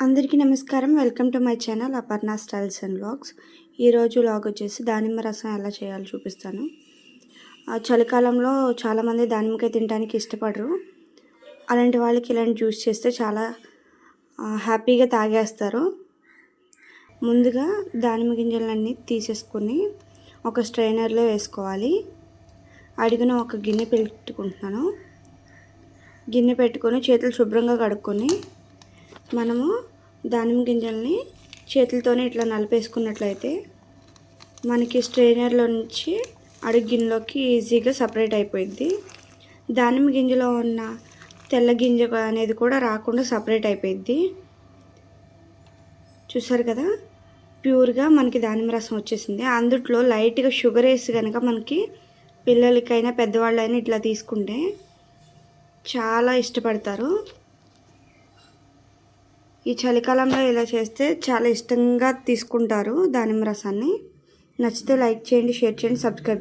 అందరికీ నమస్కారం. Welcome to my channel Aparna styles and blogs ఈరోజు లాగ్ వచ్చేసి దానిమ్మ రసం ఎలా చేయాలో చూపిస్తాను. చలికాలంలో చాలామంది దానిమ్మకాయ తినడానికి ఇష్టపడరు. అలాంటి వాళ్ళకి ఇలాంటి జ్యూస్ చేస్తే చాలా హ్యాపీగా తాగేస్తారు. ముందుగా దానిమ్మ గింజలన్నీ తీసేసుకుని ఒక స్ట్రైనర్లో వేసుకోవాలి. అడిగిన ఒక గిన్నె పెట్టుకుంటున్నాను. గిన్నె పెట్టుకొని చేతులు శుభ్రంగా కడుక్కొని మనము దానిమ్మ గింజల్ని చేతులతోనే ఇట్లా నలిపేసుకున్నట్లయితే మనకి స్ట్రైనర్లో నుంచి అడుగు ఈజీగా సపరేట్ అయిపోయింది దానిమ్మ గింజలో ఉన్న తెల్ల గింజ అనేది కూడా రాకుండా సపరేట్ అయిపోయింది చూసారు కదా? ప్యూర్గా మనకి దానిమ్మ రసం వచ్చేసింది. అందుట్లో లైట్గా షుగర్ వేసి కనుక మనకి పిల్లలకైనా పెద్దవాళ్ళైనా ఇట్లా తీసుకుంటే చాలా ఇష్టపడతారు. ఈ చలికాలంలో ఇలా చేస్తే చాలా ఇష్టంగా తీసుకుంటారు దానిమ్మ రసాన్ని. నచ్చితే లైక్ చేయండి షేర్ చేయండి సబ్స్క్రైబ్